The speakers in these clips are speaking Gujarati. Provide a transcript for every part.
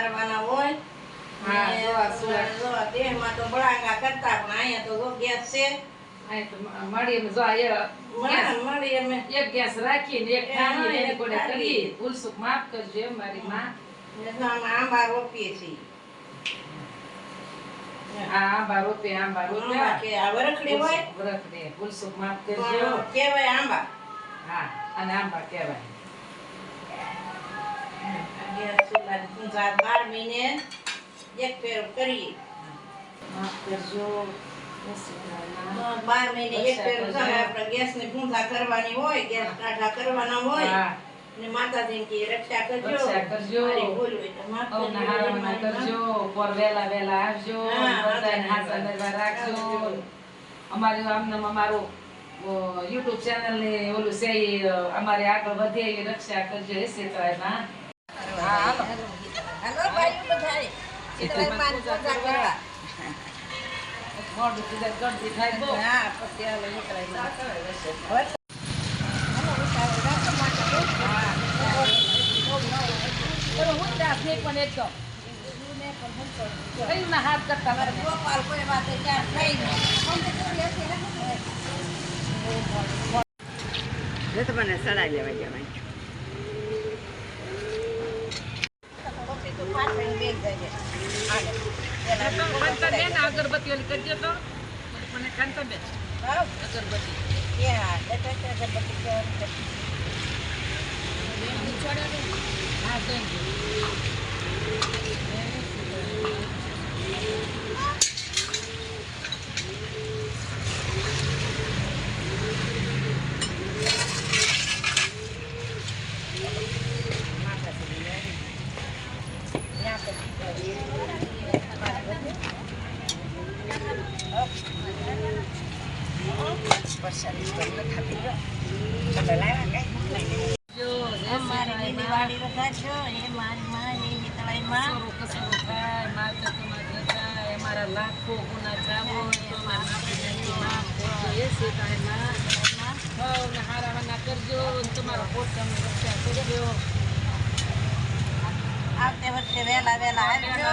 ઉતારવાના હોય દેહમાં તો બળાંગા કરતા પણ અહીંયા તો ગેસ છે. મળી જો મળી અમે. એક ગેસ રાખીને એક ખાલી કોને કરી ભૂલ સુખ માફ કરજો મારી માં. આંબા રોપીએ છીએ. આંબા રોપે આંબા રોપે કે આ વરખડી હોય? વરખડી. ભૂલ સુખ માફ કરજો. કેવાય આંબા. હા અને આંબા કેવાય. બાર મહિને એક ફેર ને માતાજીને કે રાખજો. અમારું આમનામ અમારું યુટ્યુબ ચેનલ ને ઓલું છે અમારે આગળ વધે રક્ષા કરજો એ સીતારામના. હા હાલો હાલો ભાઈઓ બધાએ. સીતારામમાં પૂજા કરવા. મોઢું સીધા ગળદી થાય બહુ. હા, પછી હાલો સીતારામમાં. પેલો હું ત્રાસ નહીં પણ એક તો. કઈ ના હાથ કરતા. મને સડાઈ લેવા જવાય અગરબત્તી ઓલી કરજો તો મને કાંતાબેન, હાવ. અગરબત્તી ત્યાં જતા જતા અગરબત્તી હા thank you. જો, અમારી વધારજો. એ મારી માં, એ કસરો થાય, તમારા અમારા લાખો ગુના જાવો, નાથની માફ કરજો, એ સીતારામમાં. સૌને હારા વાના કરજો, તમારો પોતાની રક્ષા કરજો. આવતે વર્ષે વહેલા વહેલા આવજો.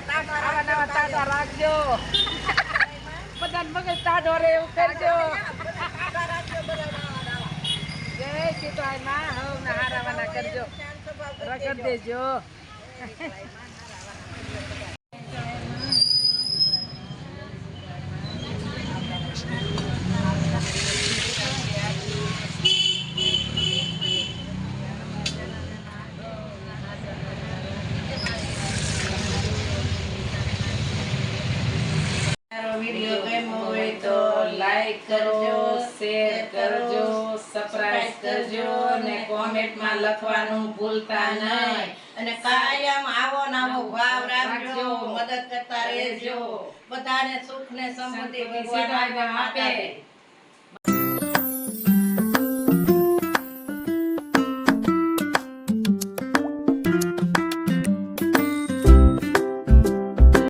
ટાટા આવા નવા ટાટા રાખજો. બધાને મગજ ટાઢો રહે એવું કરજો. જય સીતારામમાં સૌને હારા વાના કરજો. રગડ દેજો. મારો વીડિયો ગમ્યો હોય તો લાઈક કરજો શેર કરજો સબસ્ક્રાઇબ કરજો અને કોમેન્ટમાં લખવાનું ભૂલતા નહીં. અને કાયમ આવો ને આવો ભાવ રાખજો. મદદ કરતા રહેજો. બધાને સુખ ને સમૃદ્ધિ ભગવાન આપે.